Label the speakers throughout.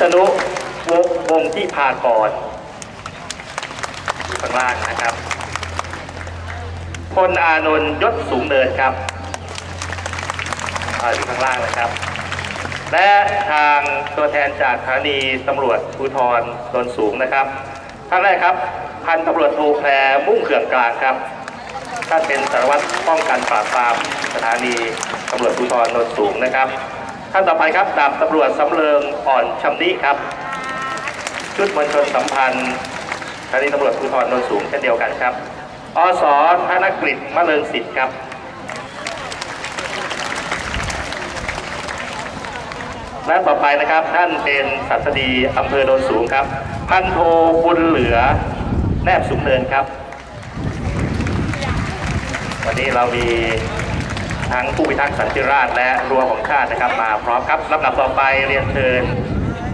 Speaker 1: ษณุวงวงที่พากรอยู่ข้างล่างนะครับ พลอานนท์ยศสูงเนินครับอยู่ข้างล่างนะครับ และทางตัวแทนจากสถานีตำรวจภูธรโนนสูงนะครับท่านแรกครับ พันตำรวจโทแพรมุ่งเขื่องกลางครับท่านเป็นสารวัตรป้องกันปราบปรามสถานีตำรวจภูธรโนนสูงนะครับ ท่านต่อไปครับดาบตำรวจสำเริงอ่อนชำนิครับ ชุดมวลชนสัมพันธ์สถานีตำรวจภูธรโนนสูงเช่นเดียวกันครับ อสธนกฤษมะเริงสิทธิ์ครับและต่อไปนะครับท่านเป็นสัตดีอำเภอโนนสูงครับ พันโทบุญเหลือแนบสูงเนินครับ วันนี้เรามี ทั้งผู้พิทักษ์สันติราษฎร์และรั้วของชาตินะครับ มาพร้อมครับลำดับต่อไปเรียนเชิญ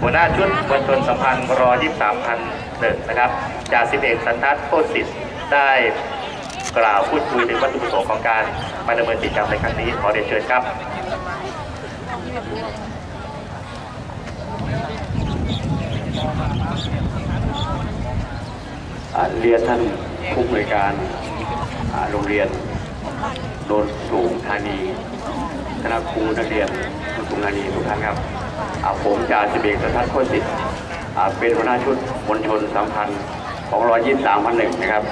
Speaker 1: หัวหน้าชุดมวลชนสัมพันธ์รอ23พันหนึ่งนะครับจ่าสิบเอกสันทัศน์โคตรสิทธิ์ได้กล่าวพูดคุยถึงวัตถุประสงค์ของการมาดำเนินกิจกรรมในครั้งนี้ขอเรียนเชิญครับ
Speaker 2: เรียนท่านผู้บริการโรงเรียน โนนสูงธานีคณะครูนักเรียนโนนสูงธานีทุกท่านครับผมจ่าสิบเอกสัทัศน์โคสิทธิ์เป็นหัวหน้าชุดมวลชนสัมพันธ์ของร้อยยี่สามพันหนึ่งนะครับ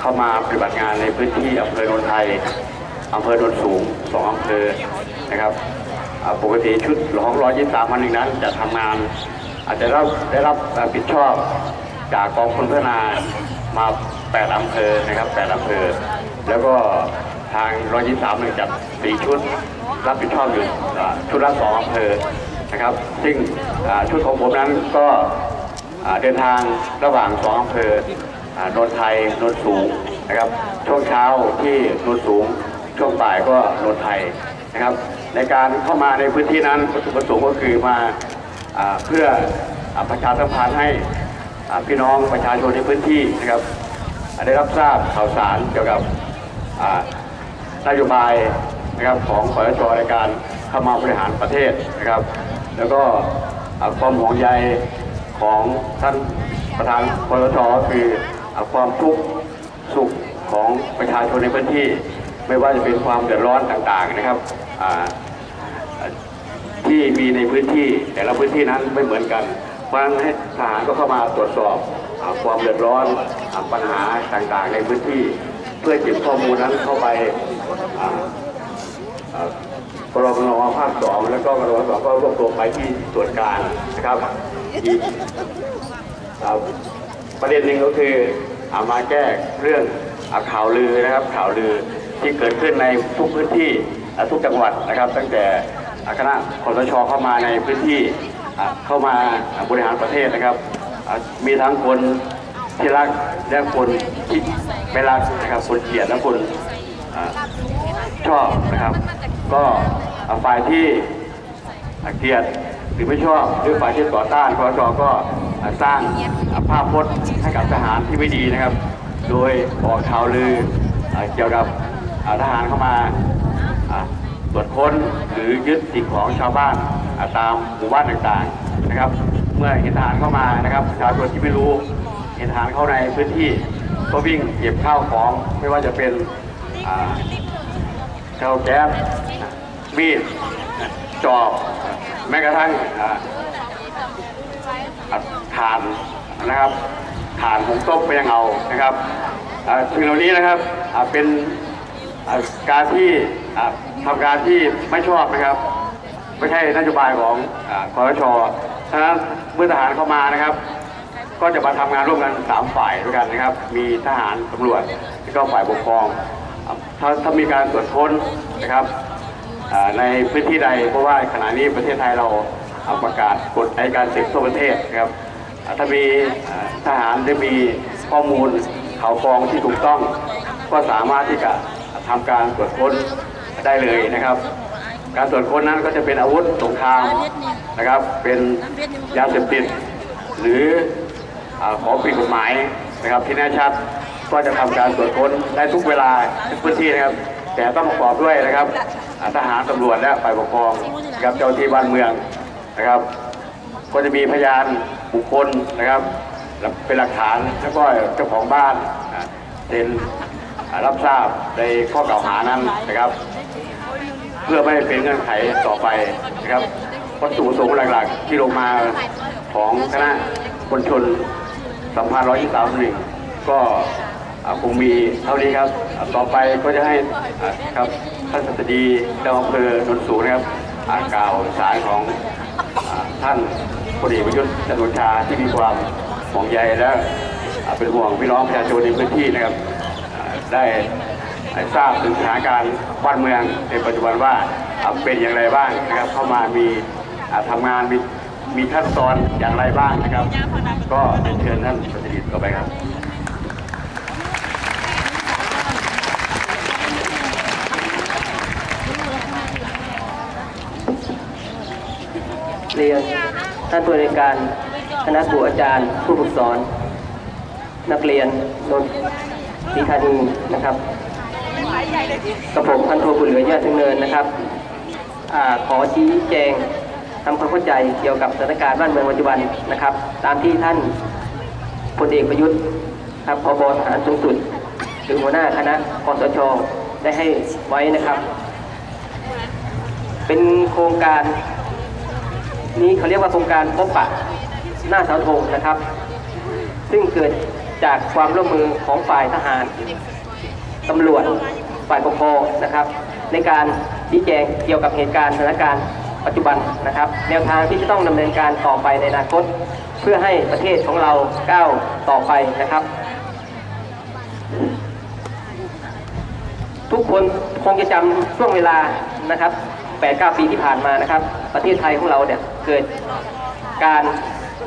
Speaker 2: เข้ามาปฏิบัติงานในพื้นที่อำเภอโนนไทยอำเภอโนนสูงสองอำเภอนะครับปกติชุดของร้อยยี่สามพันหนึ่งนั้นจะทำงาน อาจจะได้รับได้รับผิดชอบจากกองพลพัฒนามา 8 อำเภอนะครับ 8 อำเภอ แล้วก็ ทางร้อยยี่สามหนึ่งจัดสี่ชุด รับผิดชอบอยู่ชุดละสองอำเภอนะครับ ซึ่งชุดของผมนั้นก็เดินทางระหว่างสองอำเภอนนทไทยนนสูงนะครับ ช่วงเช้าที่นนสูง ช่วงบ่ายก็นนไทยนะครับ ในการเข้ามาในพื้นที่นั้นวัตถุประสงค์ก็คือมาอเพื่ออประชาสัมพันธ์ให้พี่น้องประชาชนในพื้นที่นะครับ ได้รับทราบข่าวสารเกี่ยวกับ นโยบายนะครับของคอสชในการเข้ามาบริหารประเทศนะครับ แล้วก็ความห่วงใยของท่านประธานคอสชคือความทุกข์สุขของประชาชนในพื้นที่ ไม่ว่าจะเป็นความเดือดร้อนต่างๆนะครับที่มีในพื้นที่แต่ละพื้นที่นั้นไม่เหมือนกันเพราะฉะนั้นให้ทหารก็เข้ามาตรวจสอบอความเดือดร้อนอปัญหาต่างๆ ในพื้นที่ เพื่อเก็บข้อมูลนั้นเข้าไป กรมนภาคสองแล้วก็กรมสองก็รวบรวมไปที่ส่วนกลางนะครับอีกประเด็นหนึ่งก็คืออามาแก้เรื่องข่าวลือนะครับ ข่าวลือที่เกิดขึ้นในทุกพื้นที่ทุกจังหวัดนะครับ ตั้งแต่คณะคอสชเข้ามาในพื้นที่เข้ามาบริหารประเทศนะครับ มีทั้งคนที่รักและคนที่ไม่รักนะครับคนเกลียดและคน ชอบนะครับ ก็ฝ่ายที่เกลียดหรือไม่ชอบหรือฝ่ายที่ต่อต้านคอชก็สร้างภาพพจน์ให้กับทหารที่ไม่ดีนะครับ โดยออกข่าวลือเกี่ยวกับอ่าทหารเข้ามาตรวจค้นหรือยึดสิ่งของชาวบ้านตามหมู่บ้านต่างๆนะครับ เมื่อเห็นทหารเข้ามานะครับประชาชนที่ไม่รู้เห็นทหารเข้าในพื้นที่ก็วิ่งเก็บข้าวของไม่ว่าจะเป็น เตาแก๊สมีดจอบแม้กระทั่งอ่านนะครับถ่านหุงต้มก็ยังเอานะครับสิ่งเหล่านี้นะครับเป็นการที่อ่าทำการที่ไม่ชอบนะครับ ไม่ใช่นโยบายของอคอสชฉะนั้นเมื่อทหารเข้ามานะครับ ก็จะมาทำงานร่วมกันสามฝ่ายด้วยกันนะครับ มีทหารตำรวจแล้วก็ฝ่ายปกครอง ถ้าถ้ามีการตรวจค้นนะครับในพื้นที่ใดเพราะว่าขณะนี้ประเทศไทยเราประกาศกฎอัยการศึกทั่วประเทศนะครับถ้ามีทหารได้มีข้อมูลข่าวกองที่ถูกต้อง ก็สามารถที่จะทำการตรวจค้นได้เลยนะครับ การตรวจค้นนั้นก็จะเป็นอาวุธสงครามนะครับเป็นยาเสพติด หรืออของผิดกฎหมายนะครับที่แน่ชัด ก็จะทำการตรวจค้นได้ทุกเวลาทุกพื้นที่นะครับ แต่ต้องประกอบด้วยนะครับทหารตำรวจและฝ่ายปกครองกับเจ้าที่บ้านเมืองนะครับ ก็จะมีพยานบุคคลนะครับเป็นหลักฐานแล้วก็เจ้าของบ้านเซ็นรับทราบในข้อกล่าวหานั้นนะครับ เพื่อไม่ให้เป็นเงื่อนไขต่อไปนะครับวัตถุประสงค์หลักๆ ที่ลงมาของคณะมวลชนสัมพันธ์ร้อยยี่สามหนึ่งก็ คงมีเท่านี้ครับต่อไปก็จะให้ครับท่านสัตดีเจ้าอำเภอโนนสูงนะครับอ่ากล่าวสารของท่านพลเอกประยุทธ์จันทร์โอชาที่มีความห่วงใยและเป็นห่วงพี่น้องประชาชนในพื้นที่นะครับได้ทราบถึงสถานการณ์บ้านเมืองในปัจจุบันว่าเป็นอย่างไรบ้างนะครับ เข้ามามีอ่าทำงานมีมีขั้นตอนอย่างไรบ้างนะครับ ก็เชิญท่านปฏิริต่อไปครับ
Speaker 3: เรียน ท่านผู้ในการคณะครูอาจารย์ ผู้ฝึกสอน นักเรียนนนทรีธานีนะครับกระผมพันโทบุญเหลือญาติเนินนะครับอขอชี้แจงทำความเข้าใจเกี่ยวกับสถานการณ์บ้านเมืองปัจจุบันนะครับ ตามที่ท่านพลเอกประยุทธ์ครับพบทหารสูงสุดหรือหัวหน้าคณะคอสชได้ให้ไว้นะครับ เป็นโครงการ นี้เขาเรียกว่าโครงการพบปะหน้าเสาธงนะครับ ซึ่งเกิดจากความร่วมมือของฝ่ายทหารตำรวจฝ่ายปกครองนะครับ ในการชี้แจงเกี่ยวกับเหตุการณ์สถานการณ์ปัจจุบันนะครับ แนวทางที่จะต้องดำเนินการต่อไปในอนาคต เพื่อให้ประเทศของเราก้าวต่อไปนะครับ ทุกคนคงจะจำช่วงเวลานะครับ8-9 ปีที่ผ่านมานะครับ ประเทศไทยของเราเนี่ย เกิดการ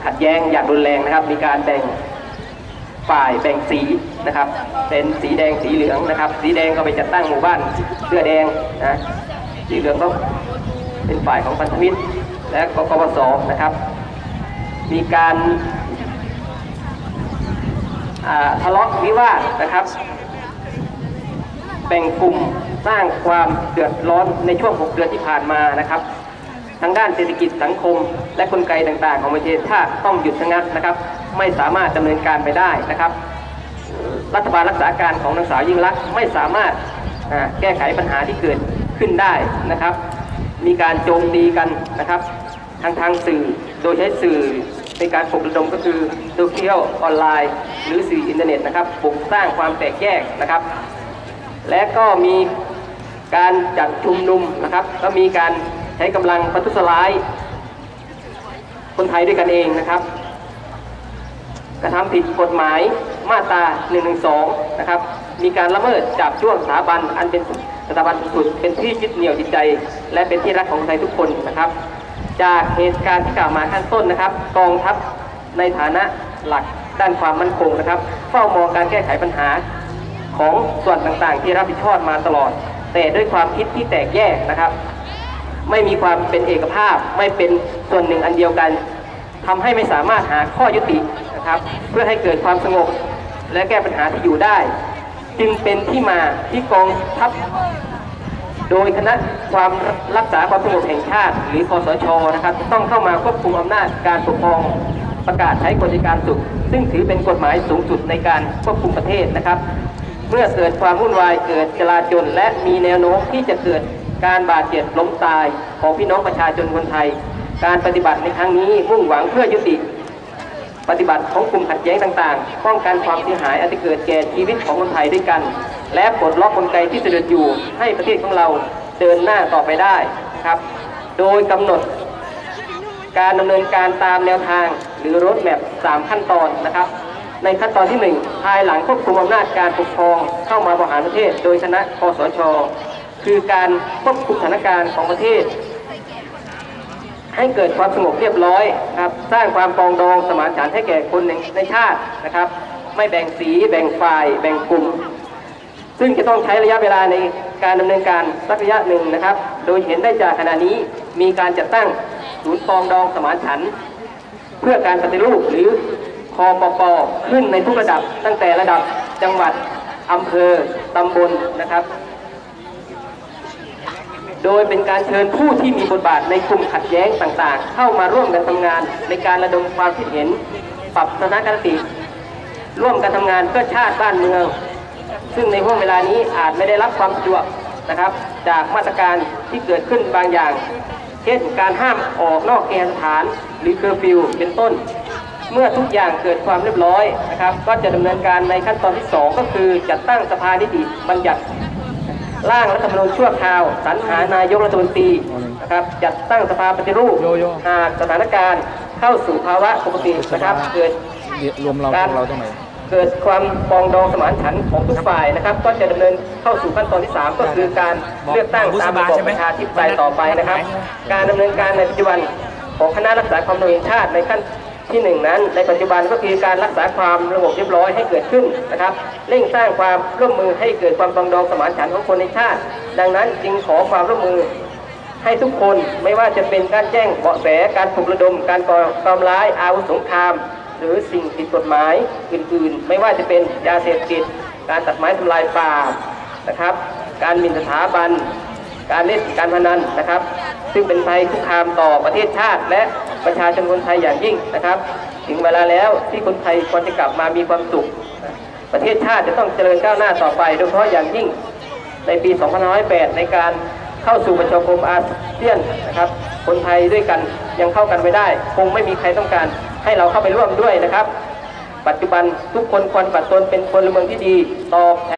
Speaker 3: ขัดแย้งอย่างรุนแรงนะครับ มีการแบ่งฝ่ายแบ่งสีนะครับ เป็นสีแดงสีเหลืองนะครับ สีแดงก็ไปจัดตั้งหมู่บ้านเสื้อแดงนะสีเหลืองก็เป็นฝ่ายของพันธมิตร และกกปสนะครับ มีการทะเลาะวิวาทนะครับ แบ่งกลุ่มสร้างความเดือดร้อนในช่วง 6 เดือนที่ผ่านมานะครับ ทางด้านเศรษฐกิจสังคม และกลไกต่างๆ ของประเทศชาติต้องหยุดชะงักนะครับ ไม่สามารถดำเนินการไปได้นะครับ รัฐบาลรักษาการของนางสาวยิ่งลักษณ์ไม่สามารถแก้ไขปัญหาที่เกิดขึ้นได้นะครับ มีการโจมตีกันนะครับ ทางทางสื่อโดยใช้สื่อในการปลุกระดมก็คือโซเชียลออนไลน์ หรือสื่ออินเทอร์เน็ตนะครับปลุกสร้างความแตกแยกนะครับ และก็มีการจัดชุมนุมนะครับ ก็มีการ ช้กำลังประทุษร้าย คนไทยด้วยกันเองนะครับ กระทำผิดกฎหมายมาตรา112 นะครับ มีการละเมิดจับช่วงสถาบันอันเป็นสถาบันสุดเป็นที่ยึดเหนี่ยวจิตใจ และเป็นที่รักของคนไทยทุกคนนะครับ จากเหตุการณ์ที่กล่าวมาขั้นต้นนะครับ กองทัพในฐานะหลักด้านความมั่นคงนะครับ เฝ้ามองการแก้ไขปัญหาของส่วนต่างๆ ที่รับผิดชอบมาตลอด แต่ด้วยความคิดที่แตกแยกนะครับ ไม่มีความเป็นเอกภาพ ไม่เป็นส่วนหนึ่งอันเดียวกันทำให้ไม่สามารถหาข้อยุตินะครับ เพื่อให้เกิดความสงบ และแก้ปัญหาที่อยู่ได้ จึงเป็นที่มาที่กองทัพโดยคณะความรักษาความสงบแห่งชาติ หรือคอสชนะครับต้องเข้ามาควบคุมอำนาจการปกครองประกาศใช้กฎการสุขซึ่งถือเป็นกฎหมายสูงสุดในการควบคุมประเทศนะครับ เมื่อเกิดความวุ่นวายเกิดจลาจลและมีแนวโน้มที่จะเกิด การบาดเจ็บล้มตายของพี่น้องประชาชนคนไทย การปฏิบัติในครั้งนี้มุ่งหวังเพื่อยุติ ปฏิบัติของกลุ่มขัดแย้งต่างๆ ป้องกันความเสียหายอาจจะเกิดแก่ชีวิตของคนไทยด้วยกัน และปลดล็อกกลไกที่เสด็จอยู่ให้ประเทศของเราเดินหน้าต่อไปได้นะครับ โดยกำหนดการดำเนินการตามแนวทางหรือรถแมพ3ขั้นตอนนะครับ ในขั้นตอนที่ 1 ภายหลังควบคุมอำนาจการปกครองเข้ามาบริหารประเทศ โดยคณะคอสช คือการควบคุมสถานการณ์ของประเทศ ให้เกิดความสงบเรียบร้อยนะครับสร้างความปองดองสมานฉันท์ให้แก่คนในในชาตินะครับ ไม่แบ่งสีแบ่งฝ่าย แบ่งกลุ่ม ซึ่งจะต้องใช้ระยะเวลาในการดำเนินการสักระยะหนึ่งนะครับ โดยเห็นได้จากขณะนี้มีการจัดตั้งศูนย์ปองดองสมานฉันท์เพื่อการปฏิรูปหรือคอปปขึ้นในทุกระดับตั้งแต่ระดับจังหวัดอำเภอตำบลนะครับ โดยเป็นการเชิญผู้ที่มีบทบาทในกลุ่มขัดแย้งต่างๆ เข้ามาร่วมกันทำงาน ในการระดมความคิดเห็น ปรับทัศนคติร่วมกันทำงานเพื่อชาติบ้านเมือง ซึ่งในห่วงเวลานี้อาจไม่ได้รับความสะดวกนะครับ จากมาตรการที่เกิดขึ้นบางอย่าง เช่นการห้ามออกนอกเคหสถานหรือเคอร์ฟิวเป็นต้น เมื่อทุกอย่างเกิดความเรียบร้อยนะครับ ก็จะดำเนินการในขั้นตอนที่ 2 ก็คือจัดตั้งสภานิติบัญญัติ ร่างรัฐธรรมนูญชั่วคราวสรรหานายกรัฐมนตรีนะครับจัดตั้งสภาปฏิรูปหากสถานการณ์เข้าสู่ภาวะปกตินะครับเกิด
Speaker 4: รวมเราพวกเราตรงไหน
Speaker 3: เกิดความปรองดองสมานฉันท์ของทุกฝ่ายนะครับ ก็จะดำเนินเข้าสู่ขั้นตอนที่ 3 ก็คือการเลือกตั้งตามระบอบประชาธิปไตยต่อไปนะครับ การดำเนินการในปัจจุบันของคณะรักษาความสงบแห่งชาติในขั้น ที่หนึ่งนั้นในปัจจุบันก็คือการรักษาความระบบเรียบร้อยให้เกิดขึ้นนะครับเร่งสร้างความร่วมมือให้เกิดความปรองดองสมานฉันท์ของคนในชาติ ดังนั้นจึงขอความร่วมมือให้ทุกคนไม่ว่าจะเป็นการแจ้งเบาะแสการปลุกระดม การก่อความร้ายอาวุธสงคราม หรือสิ่งผิดกฎหมายอื่นๆ ไม่ว่าจะเป็นยาเสพติดการตัดไม้ทำลายป่านะครับ การหมิ่นสถาบัน การเล่นการพนันนะครับ ซึ่งเป็นภัยคุกคามต่อประเทศชาติและ ประชาชนคนไทยอย่างยิ่งนะครับ ถึงเวลาแล้วที่คนไทยควรจะกลับมามีความสุข ประเทศชาติจะต้องเจริญก้าวหน้าต่อไป โดยเฉพาะอย่างยิ่งในปี 2508 ในการเข้าสู่ประชาคมอาเซียนนะครับ คนไทยด้วยกันยังเข้ากันไม่ได้ คงไม่มีใครต้องการให้เราเข้าไปร่วมด้วยนะครับ ปัจจุบันทุกคนควรปฏิบัติตนเป็นพลเมืองที่ดีตอบแทน